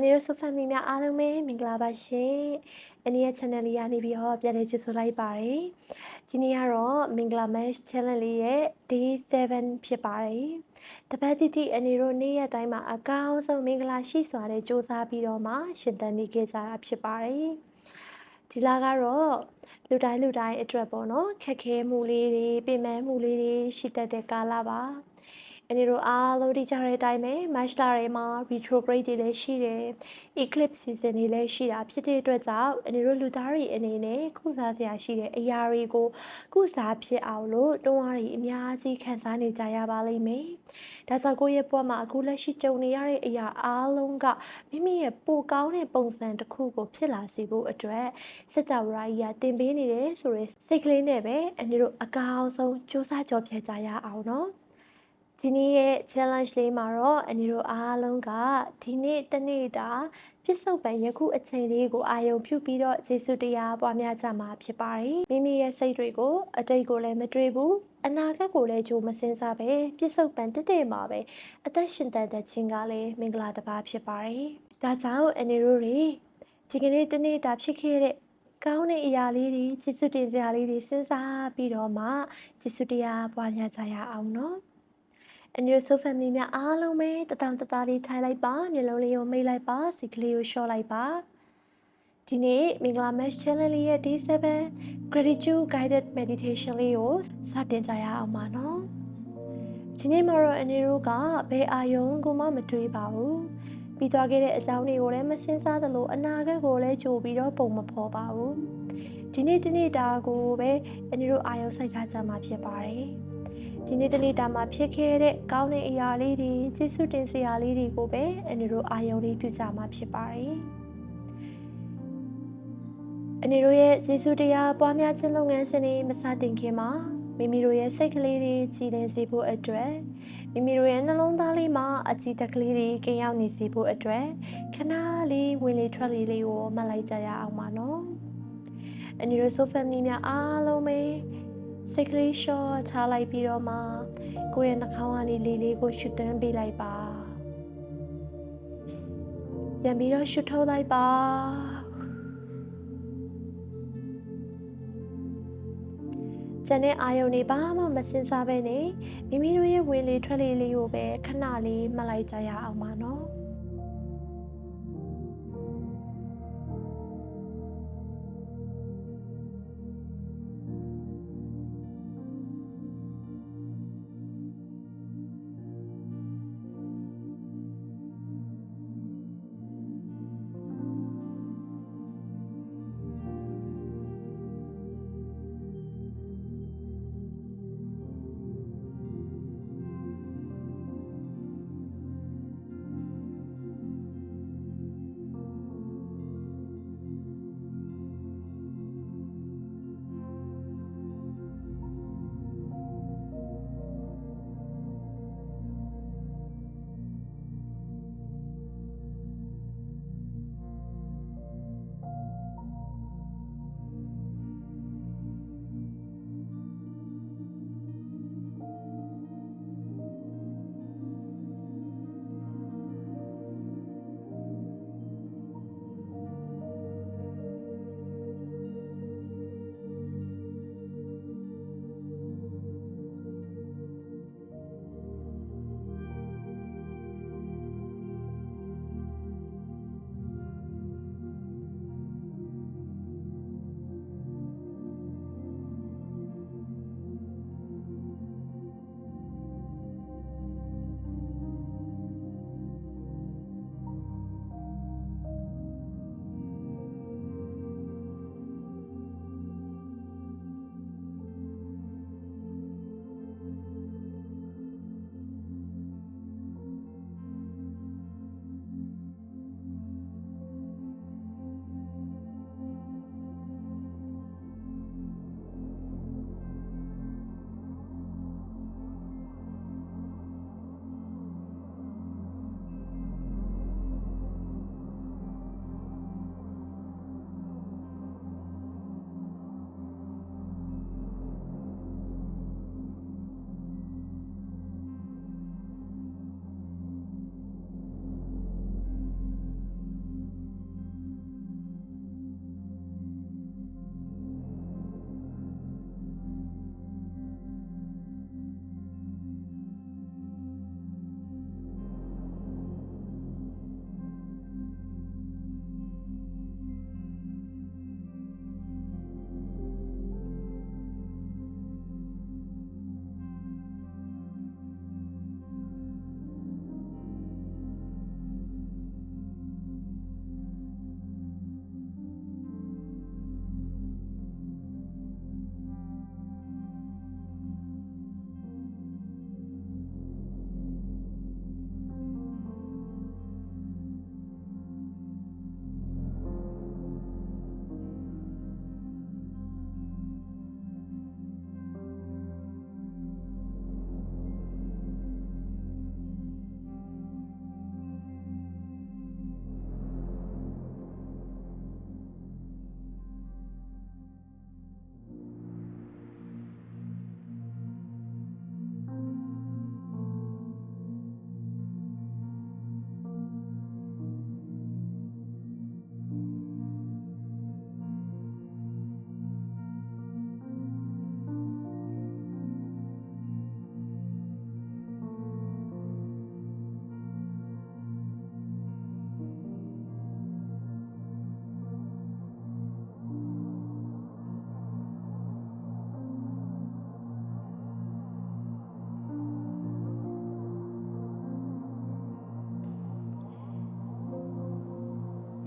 အနေတို့ Soul Family များအားလုံးပဲမင်္ဂလာပါရှင်။အနေရဲ့ channel လေးကနေပြီးတော့ပြန်လည်ကြိုဆိုလိုက်ပါတယ်။ဒီနေ့ကတော့မင်္ဂလာ Mesh Challenge လေးရဲ့ Day 7ဖြစ်ပါတယ်။တပတ်တိတိအနေတို့နေ့ရက်တိုင်းမှာအကောင်းဆုံးမင်္ဂလာရှိစွာနဲ့ကြိုးစားပြီးတော့မှရှင်သန်နေခဲ့ကြတာဖြစ်ပါတယ်။ဒီလကတော့လူတိုင်းလူတိုင်းအတွက်ပေါ့နော်ခက်ခဲမှုလေးတွေပြင်ပန်းမှုလေးတွေရှိတတ်တဲ့ကာလပါ။ အနေတို့အားလုံးဒီကြတဲ့အတိုင်းပဲ match လာတွေမှာ retrograde တွေလည်းရှိတယ် eclipse season တွေလည်းရှိတာဖြစ်တဲ့အတွက်ကြောင့်အနေတို့လူသားတွေအနေနဲ့ကုစားစရာရှိတဲ့အရာတွေကိုကုစားဖြစ်အောင်လို့တွန်းအားတွေအများကြီးခံစားနေကြရပါလိမ့်မယ်။ဒါကြောင့်ကိုယ့်ရဲ့ဘဝမှာအခုလက်ရှိကြုံနေရတဲ့အရာအားလုံးကမိမိရဲ့ပိုကောင်းတဲ့ပုံစံတစ်ခုကိုဖြစ်လာစေဖို့အတွက်စကြဝဠာကြီးကတင်ပေးနေတယ်ဆိုရယ်စိတ်ကလေးနဲ့ပဲအနေတို့အကောင်းဆုံးစူးစမ်းကြော်ဖြတ်ကြရအောင်နော်။ ဒီနေ့ရဲ့ challenge လေးမှာတော့အနီတို့အားလုံးကဒီနေ့တနေ့တာပြစ္ဆုတ်ပံယခုအချိန်လေးကိုအာယုံပြုပြီးတော့ယေရှုတရားပွားများကြမှာဖြစ်ပါတယ်မိမိရဲ့စိတ်တွေကိုအတိတ်ကိုလည်းမတွေးဘူးအနာဂတ်ကိုလည်းကြိုမစင်စားပဲပြစ္ဆုတ်ပံတက်တဲ့မှာပဲအသက်ရှင်တတ်တဲ့ခြင်းကလည်းမင်္ဂလာတစ်ပါးဖြစ်ပါတယ်ဒါကြောင့်အနီတို့တွေဒီကနေ့တနေ့တာဖြစ်ခဲ့တဲ့ကောင်းတဲ့အရာလေးတွေကျေးဇူးတင်စရာလေးတွေစဉ်းစားပြီးတော့မှကျေးဇူးတရားပွားများကြရအောင်နော် အန်ယူဆိုဖမ်မီများအားလုံးပဲတတောင်တသားလေးထိုင်လိုက်ပါမျက်လုံးလေးကိုမိတ်လိုက်ပါစိတ်ကလေးကိုလျှော့လိုက်ပါဒီနေ့မင်္ဂလာ mesh channel လေးရဲ့ day 7 gratitude guided meditation လေးကိုစတင်ကြရအောင်ပါနော်ဒီနေ့မှာတော့အနေတို့ကဘယ်အာယုံကိုမှမတွေးပါဘူးပြီးသွားခဲ့တဲ့အကြောင်းတွေကိုလည်းမစင်စားသလိုအနာဂတ်ကိုလည်းကြိုပြီးတော့ပုံမဖော်ပါဘူးဒီနေ့တနေ့တာကိုပဲအနေတို့အာယုံစိုက်ထားကြမှာဖြစ်ပါတယ် ဒီနေ့တနေ့တာမှာဖြစ်ခဲ့တဲ့ကောင်းတဲ့အရာလေးတွေကျေးဇူးတင်စရာလေးတွေကိုပဲအန်တို့အာယုံလေးပြုကြမှာဖြစ်ပါတယ်။အန်တို့ရဲ့ကျေးဇူးတရားပွားများခြင်းလုပ်ငန်းစဉ်တွေမစတင်ခင်မှာမိမိတို့ရဲ့စိတ်ကလေးတွေကြည်လင်စေဖို့အတွက်မိမိတို့ရဲ့နှလုံးသားလေးမှာအကြည်တက်ကလေးတွေကင်းရောက်နေစေဖို့အတွက်ခဏလေးဝင်လေထွက်လေလေးကိုမှတ်လိုက်ကြရအောင်ပါနော်။အန်တို့ဆိုဖမ်မီများအားလုံးပဲ စိတ်ကလေးရှော့ထားလိုက်ပြီးတော့မှကိုယ့်ရဲ့နှာခေါင်းကနေလေလေးကိုရှုတန်းပေးလိုက်ပါပြန်ပြီးတော့ရှုထုတ်လိုက်ပါကျန်တဲ့အာယုန်တွေဘာမှမစင်စားပဲနဲ့မိမိတို့ရဲ့ဝင်လေထွက်လေလေးကိုပဲခဏလေးမှတ်လိုက်ကြရအောင်ပါနော်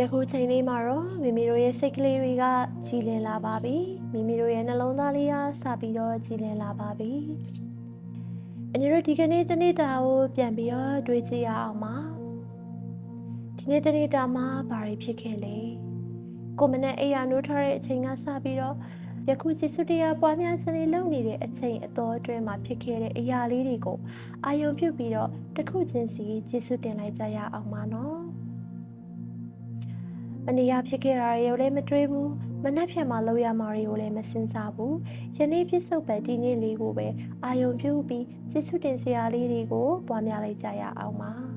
ယခုချိန်လေးမှာတော့မိမိတို့ရဲ့စိတ်ကလေးတွေကကြည်လင်လာပါပြီမိမိတို့ရဲ့နှလုံးသားလေးကစပြီးတော့ကြည်လင်လာပါပြီအညီတို့ဒီကနေ့တနေ့တာကိုပြန်ပြီးတော့တွေးကြည့်ရအောင်ပါဒီနေ့တနေ့တာမှာဘာတွေဖြစ်ခဲ့လဲကိုမနဲ့အိယာနိုးထားတဲ့အချိန်ကစပြီးတော့ယခုကျေစုတရားပွားများစနေလုပ်နေတဲ့အချိန်အတော်အတွင်းမှာဖြစ်ခဲ့တဲ့အရာလေးတွေကိုအာယုံပြုတ်ပြီးတော့တစ်ခုချင်းစီကျေစုတင်လိုက်ကြရအောင်ပါနော်မ နေရဖြစ်ခဲ့တာတွေကိုလည်းမတွေးဘူးမနှက်ဖြတ်မှလောက်ရမှာတွေကိုလည်းမစင်စားဘူးယနေ့ပြစ္ဆုတ်ပဲဒီနေ့လေးကိုပဲအာယုံပြုပြီးစိတ်ဆုတင်စရာလေးတွေကိုပွားများလိုက်ကြရအောင်ပါ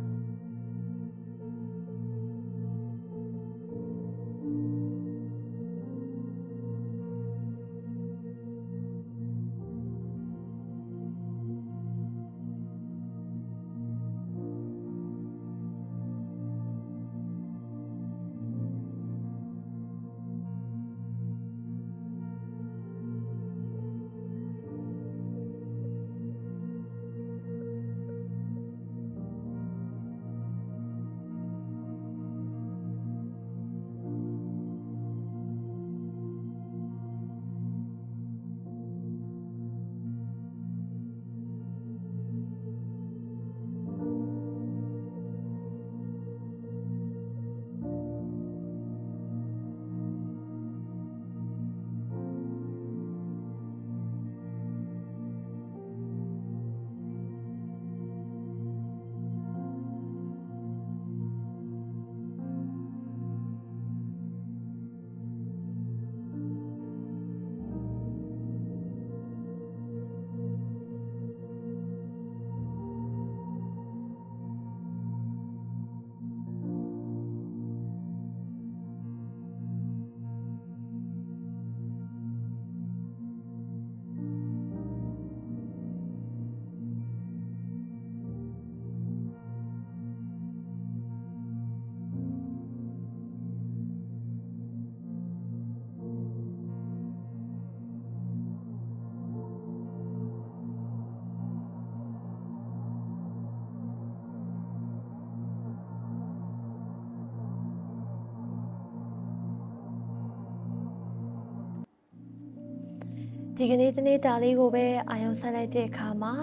ဒီကနေ့တနေ့တာလေးကိုပဲအာယုံဆက်လိုက်တဲ့အခါမှာ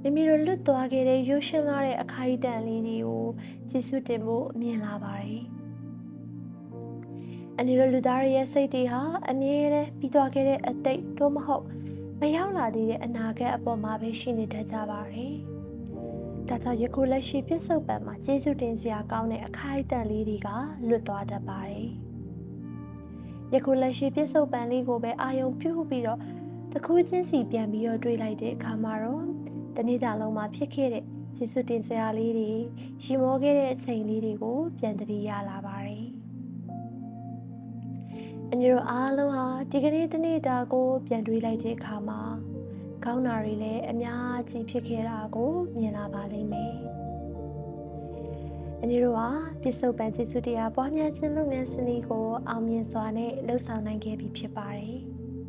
မိမိတို့လွတ်သွားခဲ့တဲ့ရုပ်ရှင်လာတဲ့အခိုက်အတန့်လေးတွေကိုကျေစုတင်ဖို့မြင်လာပါတယ်။အနေနဲ့လူသားတွေရဲ့စိတ်တွေဟာအမြဲတမ်းပြီးသွားခဲ့တဲ့အတိတ်သို့မဟုတ်မရောက်လာသေးတဲ့အနာဂတ်အပေါ်မှာပဲရှိနေတတ်ကြပါတယ်။ဒါကြောင့်ယခုလက်ရှိပြစ္ဆုတ်ပံမှာကျေစုတင်စရာကောင်းတဲ့အခိုက်အတန့်လေးတွေကလွတ်သွားတတ်ပါတယ်။ ယခုလက်ရှိပြစ္ဆုတ်ပံလေးကိုပဲအာယုံပြုပြီးတော့တစ်ခုချင်းစီပြန်ပြီးတော့တွေးလိုက်တဲ့အခါမှာတော့တနေ့တာလုံးမှာဖြစ်ခဲ့တဲ့ကျေစုတင်စရာလေးတွေရီမောခဲ့တဲ့အချိန်လေးတွေကိုပြန်တည်ရလာပါတယ်။အညီတို့အားလုံးဟာဒီကနေ့တနေ့တာကိုပြန်တွေးလိုက်တဲ့အခါမှာကောင်းတာတွေလည်းအများကြီးဖြစ်ခဲ့တာကိုမြင်လာပါလိမ့်မယ်။ အညီတို့ဟာပြစ္ဆုတ်ပံကျေစုတရားပွားများခြင်းလုပ်ငန်းစနစ်ကိုအောင်မြင်စွာနဲ့လှုပ်ဆောင်နိုင်ခဲ့ပြီဖြစ်ပါတယ်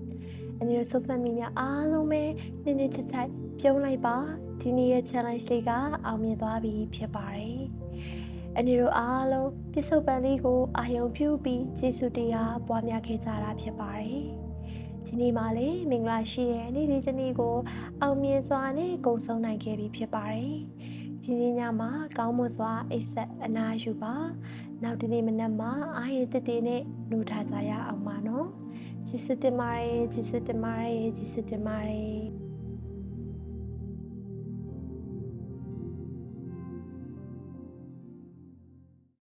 ။အညီတို့ဆုဖတ်မိများအားလုံးပဲနည်းနည်းချစ်ချိုက်ပြုံးလိုက်ပါဒီနေ့ရဲ့ challenge လေးကအောင်မြင်သွားပြီဖြစ်ပါတယ်။အနေတို့အားလုံးပြစ္ဆုတ်ပံလေးကိုအာယုံပြုပြီးကျေးဇူးတရားပွားများခဲ့ကြတာဖြစ်ပါတယ်။ဒီနေ့မှလည်းမင်္ဂလာရှိတဲ့နေ့လေးတစ်နေ့ကိုအောင်မြင်စွာနဲ့ကုန်ဆုံးနိုင်ခဲ့ပြီဖြစ်ပါတယ်။ ဒီနေ့ညမှာကောင်းမွန်စွာအိပ်ဆက်အနားယူပါ။နောက်ဒီနေ့မနက်မှာအာရုံတည်တည်နဲ့နှုတ်ထားကြရအောင်ပါနော်။ကျေးဇူးတင်ပါတယ်ကျေးဇူးတင်ပါတယ်ကျေးဇူးတင်ပါတယ်